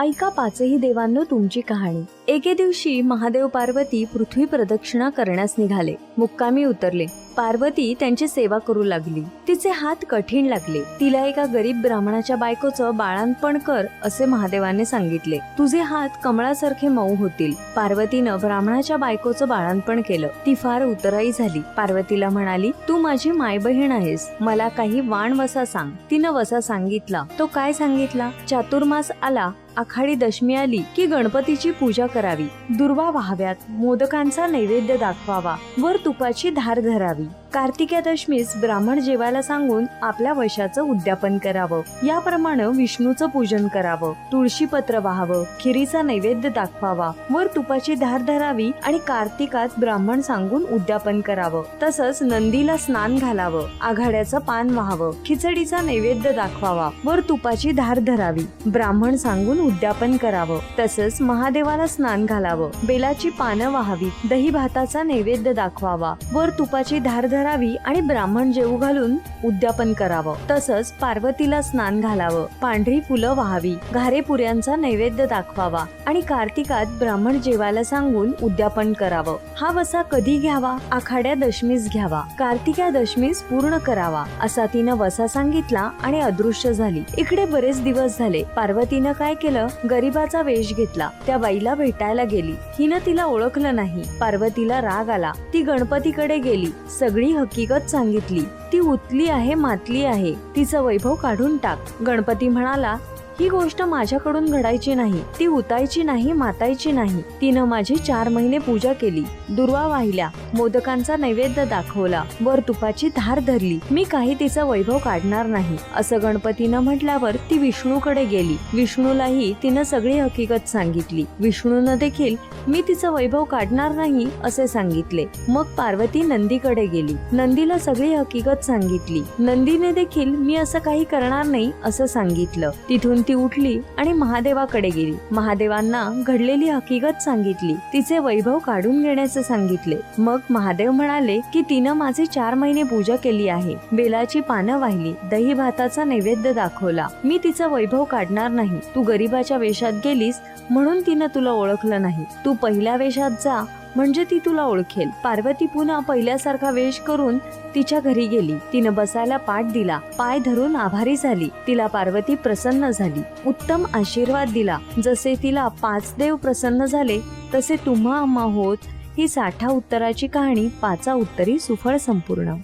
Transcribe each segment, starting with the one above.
ऐका पाचही देवांनो तुमची कहाणी. एके दिवशी महादेव पार्वती पृथ्वी प्रदक्षिणा करण्यास निघाले. मुक्कामी उतरले. पार्वती त्यांची सेवा करू लागली. तिचे हात कठीण लागले. तिला एका गरीब ब्राह्मणाच्या बायकोचं बाळांपण कर असे महादेवाने सांगितले. तुझे हात कमळासारखे मऊ होतील. पार्वतीनं ब्राह्मणाच्या बायकोचं बाळांपण केलं. ती फार उतराई झाली. पार्वतीला म्हणाली तू माझी माय बहीण आहेस. मला काही वाण वसा सांग. तिनं वसा सांगितला. तो काय सांगितला? चातुर्मास आला. आखाडी दशमी आली की गणपतीची पूजा करावी. दुर्वा व्हाव्यात. मोदकांचा नैवेद्य दाखवावा. वर तुपाची धार धरावी. कार्तिक्यादशमीस ब्राह्मण जेवायला सांगून आपल्या वशाचं उद्यापन करावं. याप्रमाणे विष्णूचं पूजन करावं. तुळशी पत्र वाहावं. खिरीचा नैवेद्य दाखवावा. वर तुपाची धार धरावी आणि कार्तिकात ब्राह्मण सांगून उद्यापन करावं. तसंच नंदीला स्नान घालावं. आघाड्याचं पान व्हावं. खिचडीचा नैवेद्य दाखवावा. वर तुपाची धार धरावी. ब्राह्मण सांगून उद्यापन करावं. तसंच महादेवाला स्नान घालावं. बेलाची पानं व्हावी. दही भाताचा नैवेद्य दाखवावा. वर तुपाची धार धरावी आणि ब्राह्मण जेऊ घालून उद्यापन करावं. तसंच पार्वतीला स्नान घालावं. पांढरी फुलं वाहावी. घारे पुऱ्यांचा नैवेद्य दाखवावा आणि कार्तिकात ब्राह्मण जेवायला सांगून उद्यापन करावं. हा वसा कधी घ्यावा? आखाड्या दशमीस घ्यावा. कार्तिका दशमीस पूर्ण करावा असा तिनं वसा सांगितला आणि अदृश्य झाली. इकडे बरेच दिवस झाले. पार्वतीनं काय केलं? गरीबाचा वेश घेतला. त्या बाईला भेटायला गेली. हिनं तिला ओळखलं नाही. पार्वतीला राग आला. ती गणपतीकडे गेली. सगळी हकीकत सांगितली. ती उतली आहे मातली आहे. तिचं वैभव काढून टाक. गणपती म्हणाला ही गोष्ट माझ्याकडून घडायची नाही ती उतायची नाही मातायची नाही. तिनं माझी चार महिने पूजा केली. दुर्वा वाहिल्या. मोदकांचा नैवेद्य दाखवला. वर तुपाची धार धरली. मी काही तिचा वैभव काढणार नाही. असं गणपतीनं म्हटल्यावर ती विष्णूकडे गेली. विष्णूलाही तिनं सगळी हकीकत सांगितली. विष्णूनं देखील मी तिचं वैभव काढणार नाही असे सांगितले. मग पार्वती नंदीकडे गेली. नंदीला सगळी हकीकत सांगितली. नंदीने देखील मी असं काही करणार नाही असं सांगितलं. तिथून ती उठली आणि महादेवाकडे गेली. महादेवांना घडलेली हकीकत सांगितली. तिचे वैभव काढून घेण्याचे सांगितले. मग महादेव म्हणाले की तिनं माझी चार महिने पूजा केली आहे. बेलाची पानं वाहिली. दही भाताचा नैवेद्य दाखवला. मी तिचं वैभव काढणार नाही. तू गरीबाच्या वेशात गेलीस म्हणून तिनं तुला ओळखलं नाही. तू पहिल्या वेशात जा. म्हणजे ती तुला ओळखेल. पार्वती पुन्हा पहिल्यासारखा वेश करून तिच्या घरी गेली. तिनं बसायला पाठ दिला. पाय धरून आभारी झाली. तिला पार्वती प्रसन्न झाली. उत्तम आशीर्वाद दिला. जसे तिला पाच देव प्रसन्न झाले तसे तुम्हा आम्हा होत ही साठा उत्तराची कहाणी पाचा उत्तरी सुफळ संपूर्ण.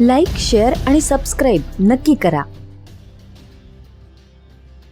लाईक शेअर आणि सबस्क्राईब नक्की करा.